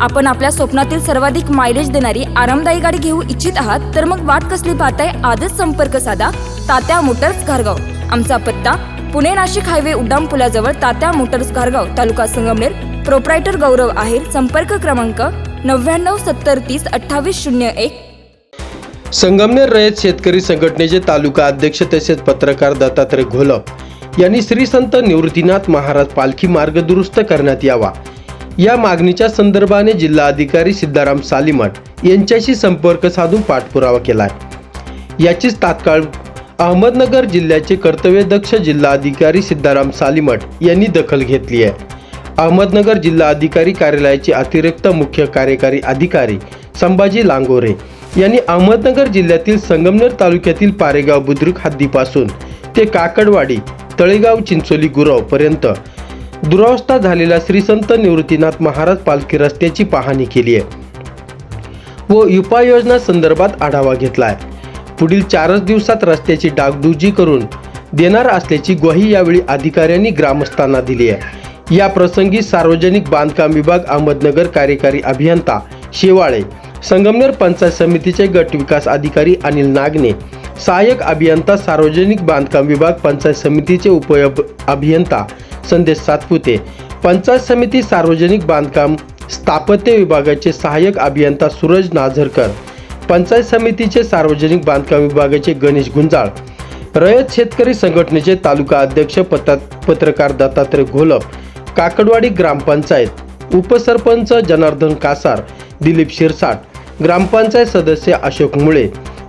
आपण आपल्या स्वप्नातील सर्वाधिक मायलेज देणारी आरामदायी गाडी घेऊ इच्छित आहात तर मग वाट कसली पाहताय? आजच संपर्क साधा. तात्या मोटर्स घारगाव. आमचा पत्ता पुणे नाशिक हायवे उड्डाण पुलाजवळ तात्या मोटर्स घारगाव तालुका संगमनेर. प्रोप्रायटर गौरव आहेर संपर्क क्रमांक नव्याण्णव सत्तर तीस अठ्ठावीस शून्य एक. संगमनेर रयत शेतकरी संघटनेचे तालुका अध्यक्ष तसेच पत्रकार दत्तात्रय घोलप यांनी श्री संत निवृत्तीनाथ महाराज पालखी मार्ग दुरुस्त करण्यात यावा. या मागणीच्या संदर्भाने जिल्हा अधिकारी सिद्धाराम सालीमठ यांच्याशी संपर्क साधून पाठपुरावा केला आहे याचीच तात्काळ अहमदनगर जिल्ह्याचे कर्तव्यदक्ष जिल्हाधिकारी सिद्धाराम सालीमठ यांनी दखल घेतली आहे. अहमदनगर जिल्हा अधिकारी कार्यालयाचे अतिरिक्त मुख्य कार्यकारी अधिकारी संभाजी लांगोरे यांनी अहमदनगर जिल्ह्यातील संगमनेर तालुक्यातील पारेगाव बुद्रुक हद्दीपासून ते काकडवाडी तळेगाव चिंचोली गुरव पर्यंत दुरावस्था झालेला श्री संत निवृत्तीनाथ महाराज पालखी रस्त्याची पाहणी केली आहे. व उपाययोजना संदर्भात आढावा घेतलाय. पुढील चारच दिवसात रस्त्याची डागडुजी करून देणार असल्याची ग्वाही यावेळी अधिकाऱ्यांनी ग्रामस्थांना दिली आहे. या प्रसंगी सार्वजनिक बांधकाम विभाग अहमदनगर कार्यकारी अभियंता शेवाळे संगमनेर पंचायत समितीचे गट विकास अधिकारी अनिल नागने सहाय्यक अभियंता सार्वजनिक बांधकाम विभाग पंचायत समितीचे उप अभियंता संदेश सातपुते पंचायत समिती सार्वजनिक बांधकाम स्थापत्य विभागाचे सहाय्यक अभियंता सूरज नाझरकर पंचायत समितीचे सार्वजनिक बांधकाम विभागाचे गणेश गुंजाळ रयत शेतकरी संघटनेचे तालुका अध्यक्ष पत्र पत्रकार दत्तात्रय घोलप काकडवाडी ग्रामपंचायत उपसरपंच जनार्दन कासार दिलीप शिरसाट ग्रामपंचायत सदस्य अशोक मुळे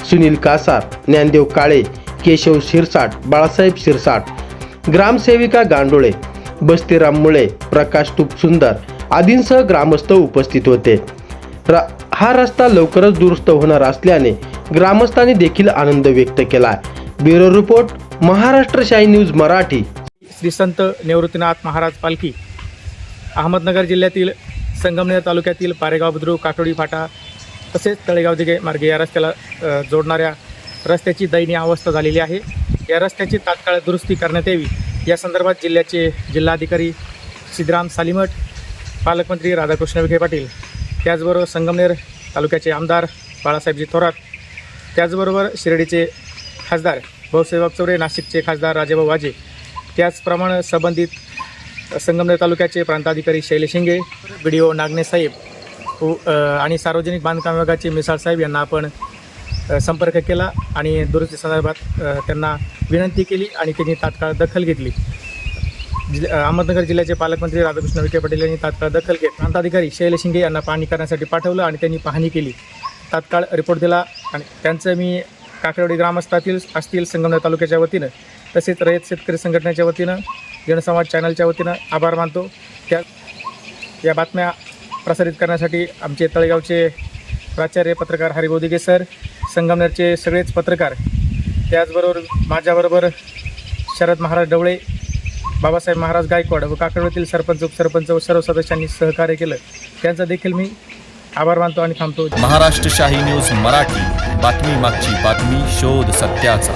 सुनील कासार ज्ञानदेव काळे केशव शिरसाट बाळासाहेब शिरसाट ग्रामसेविका गांडोळे बस्तीराम मुळे प्रकाश तुप सुंदर आदींसह ग्रामस्थ उपस्थित होते. रा- हा रस्ता लवकरच दुरुस्त होणार असल्याने ग्रामस्थांनी देखील आनंद व्यक्त केला. ब्युरो रिपोर्ट महाराष्ट्र शाही न्यूज मराठी. श्री संत निवृत्तीनाथ महाराज पालखी अहमदनगर जिल्ह्यातील संगमनेर तालुक्यातील पारेगाव बुद्रुक काटोडी फाटा तसेच तळेगाव दिघे मार्गे या रस्त्याला जोडणाऱ्या रस्त्याची दयनीय अवस्था झालेली आहे. या रस्त्याची तात्काळ दुरुस्ती करण्यात यावी. या संदर्भात जिल्ह्याचे जिल्हाधिकारी सिद्धराम सालीमठ पालकमंत्री राधाकृष्ण विखे पाटील त्याचबरोबर संगमनेर तालुक्याचे आमदार बाळासाहेबजी थोरात त्याचबरोबर शिर्डीचे खासदार भाऊसाहेब चौरे नाशिकचे खासदार राजेभाऊ वाजे त्याचप्रमाणे संबंधित संगमनेर तालुक्याचे प्रांताधिकारी शैलेश शिंगे बी डी ओ नागने साहेब हो, आणि सार्वजनिक बांधकाम विभागाचे मिसाळ साहेब यांना आपण संपर्क केला आणि दुरुस्ती संदर्भात त्यांना विनंती केली आणि त्यांनी तात्काळ दखल घेतली. जिल्हा अहमदनगर जिल्ह्याचे पालकमंत्री राधाकृष्ण विखे पाटील यांनी तात्काळ दखल घेत प्रांताधिकारी शैल शिंगे यांना पाहणी करण्यासाठी पाठवलं आणि त्यांनी पाहणी केली. तात्काळ रिपोर्ट दिला आणि त्यांचं मी काकडेवाडी ग्रामस्थातील असतील संगमनेर तालुक्याच्या वतीनं तसेच रयत शेतकरी संघटनेच्या वतीनं जनसंवाद चॅनलच्या वतीनं आभार मानतो. त्या या बातम्या प्रसारित करण्यासाठी आमचे तळेगावचे प्राचार्य पत्रकार हरिभाऊ दिगे सर संगमनेरचे सगळेच पत्रकार त्याचबरोबर माझ्याबरोबर शरद महाराज डवळे बाबासाहेब महाराज गायकवाड व काकडवतील सरपंच उपसरपंच व सर्व सदस्यांनी सहकार्य केलं. त्यांचा देखील मी आभार मानतो आणि थांबतो. महाराष्ट्र शाही न्यूज मराठी बातमी मागची बातमी शोध सत्याचा.